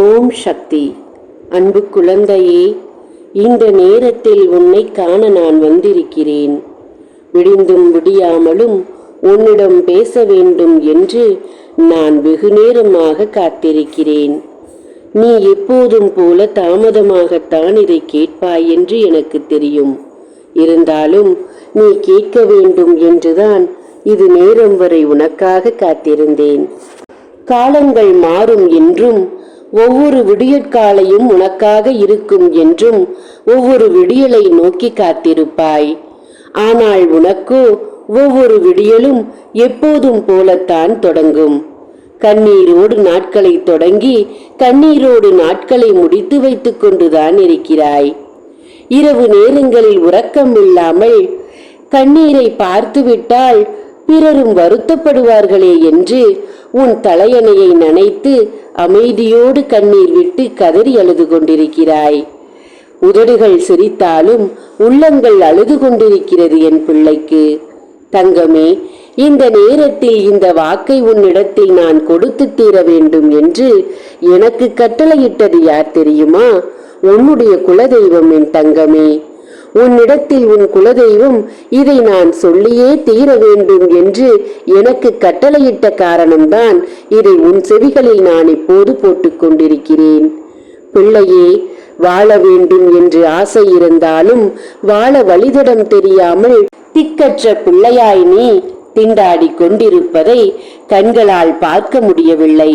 ஓம் சக்தி. அன்பு குழந்தையே இந்த நேரத்தில் உன்னை காண நான் வந்திருக்கிறேன். விடிந்தும் விடியாமலும் உன்னிடம் பேச வேண்டும் என்று நான் வெகு நேரமாக காத்திருக்கிறேன். நீ எப்போதும் போல தாமதமாகத்தான் இதை கேட்பாய் என்று எனக்கு தெரியும். இருந்தாலும் நீ கேட்க வேண்டும் என்றுதான் இது நேரம் வரை உனக்காக காத்திருந்தேன். காலங்கள் மாறும் என்றும் ஒவ்வொரு விடியற்காலையும் உனக்காக இருக்கும் என்றும் ஒவ்வொரு விடியலை நோக்கி காத்திருப்பாய். ஆனால் உனக்கோ ஒவ்வொரு விடியலும் எப்போதும் போலத்தான் தொடங்கும். கண்ணீரோடு நாட்களை தொடங்கி கண்ணீரோடு நாட்களை முடித்து வைத்துக் கொண்டுதான் இருக்கிறாய். இரவு நேரங்களில் உறக்கம் இல்லாமல் கண்ணீரை பார்த்துவிட்டால் பிறரும் வருத்தப்படுவார்களே என்று உன் தலையணையை நனைத்து அமைதியோடு கண்ணீர் விட்டு கதறி அழுது கொண்டிருக்கிறாய். உதடுகள் சிரித்தாலும் உள்ளங்கள் அழுது கொண்டிருக்கிறது என் பிள்ளைக்கு. தங்கமே இந்த நேரத்தில் இந்த வாக்கை உன்னிடத்தில் நான் கொடுத்து தீர வேண்டும் என்று எனக்கு கட்டளையிட்டது யார் தெரியுமா? உன்னுடைய குலதெய்வம் என் தங்கமே. உன்னிடத்தில் உன் குலதெய்வம் இதை நான் சொல்லியே தீர வேண்டும் என்று எனக்கு கட்டளையிட்ட காரணம்தான் இதை உன் செவிகளில் நான் இப்போது போட்டுக்கொண்டிருக்கிறேன் பிள்ளையே வாழ வேண்டும் என்று ஆசை இருந்தாலும் வாழ வழிதடம் தெரியாமல் திக்கற்ற பிள்ளையாய் நீ திண்டாடி கொண்டிருப்பதை கண்களால் பார்க்க முடியவில்லை.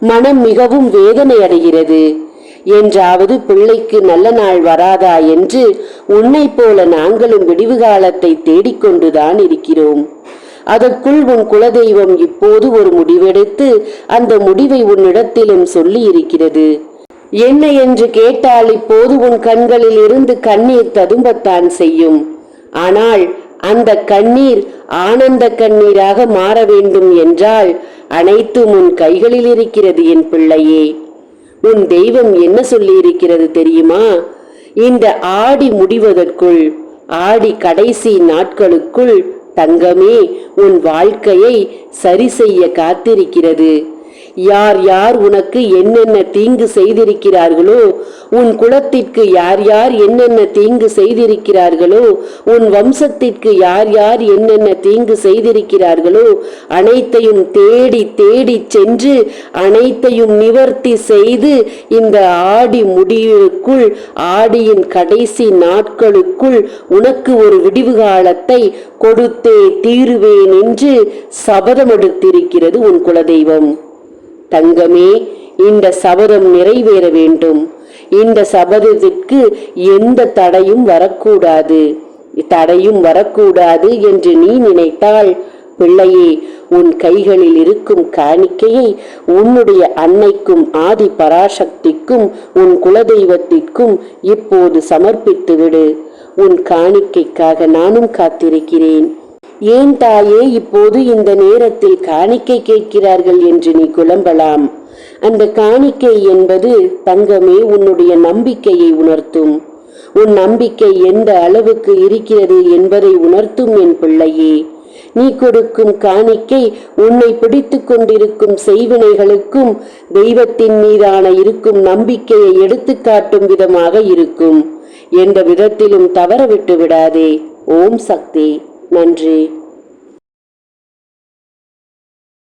மனம் மிகவும் வேதனை அடைகிறது என்றாவது பிள்ளைக்கு நல்ல நாள் வராதா என்று உன்னைப் போல நாங்களும் விடிவு காலத்தை தேடிக்கொண்டுதான் இருக்கிறோம். அதற்குள் உன் குலதெய்வம் இப்போது ஒரு முடிவெடுத்து அந்த முடிவை உன்னிடத்திலும் சொல்லி இருக்கிறது என்ன என்று கேட்டால் இப்போது உன் கண்களில் இருந்து கண்ணீர் ததும்பத்தான் செய்யும். ஆனால் அந்த கண்ணீர் ஆனந்த கண்ணீராக மாற வேண்டும் என்றால் அனைத்தும் உன் கைகளில் இருக்கிறது என் பிள்ளையே. உன் தெய்வம் என்ன சொல்லியிருக்கிறது தெரியுமா? இந்த ஆடி முடிவதற்குள் ஆடி கடைசி நாட்களுக்குள் தங்கமே உன் வாழ்க்கையை சரி செய்ய காத்திருக்கிறது. யார் யார் உனக்கு என்னென்ன தீங்கு செய்திருக்கிறார்களோ உன் குலத்திற்கு யார் யார் என்னென்ன தீங்கு செய்திருக்கிறார்களோ உன் வம்சத்திற்கு யார் யார் என்னென்ன தீங்கு செய்திருக்கிறார்களோ அனைத்தையும் தேடி தேடி சென்று அனைத்தையும் நிவர்த்தி செய்து இந்த ஆடி முடிவுக்குள் ஆடியின் கடைசி நாட்களுக்குள் உனக்கு ஒரு விடிவு காலத்தை கொடுத்தே தீருவேன் என்று சபதம் எடுத்திருக்கிறது உன் குலதெய்வம். தங்கமே இந்த சபதம் நிறைவேற வேண்டும். இந்த சபதத்திற்கு எந்த தடையும் வரக்கூடாது. தடையும் வரக்கூடாது என்று நீ நினைத்தால் பிள்ளையே உன் கைகளில் இருக்கும் காணிக்கையை உன்னுடைய அன்னைக்கும் ஆதி பராசக்திக்கும் உன் குலதெய்வத்திற்கும் இப்போது சமர்ப்பித்து விடு உன் காணிக்கைக்காக நானும் காத்திருக்கிறேன். ஏன் தாயே இப்போது இந்த நேரத்தில் காணிக்கை கேட்கிறார்கள் என்று நீ குழம்பலாம். அந்த காணிக்கை என்பது தங்கமே உன்னுடைய நம்பிக்கையை உணர்த்தும். உன் நம்பிக்கை எந்த அளவுக்கு இருக்கிறது என்பதை உணர்த்தும் என் பிள்ளையே. நீ கொடுக்கும் காணிக்கை உன்னை பிடித்து கொண்டிருக்கும் செய்வினைகளுக்கும் தெய்வத்தின் மீதான இருக்கும் நம்பிக்கையை எடுத்துக்காட்டும் விதமாக இருக்கும். எந்த விதத்திலும் தவற விட்டு விடாதே. ஓம் சக்தி. நன்றி.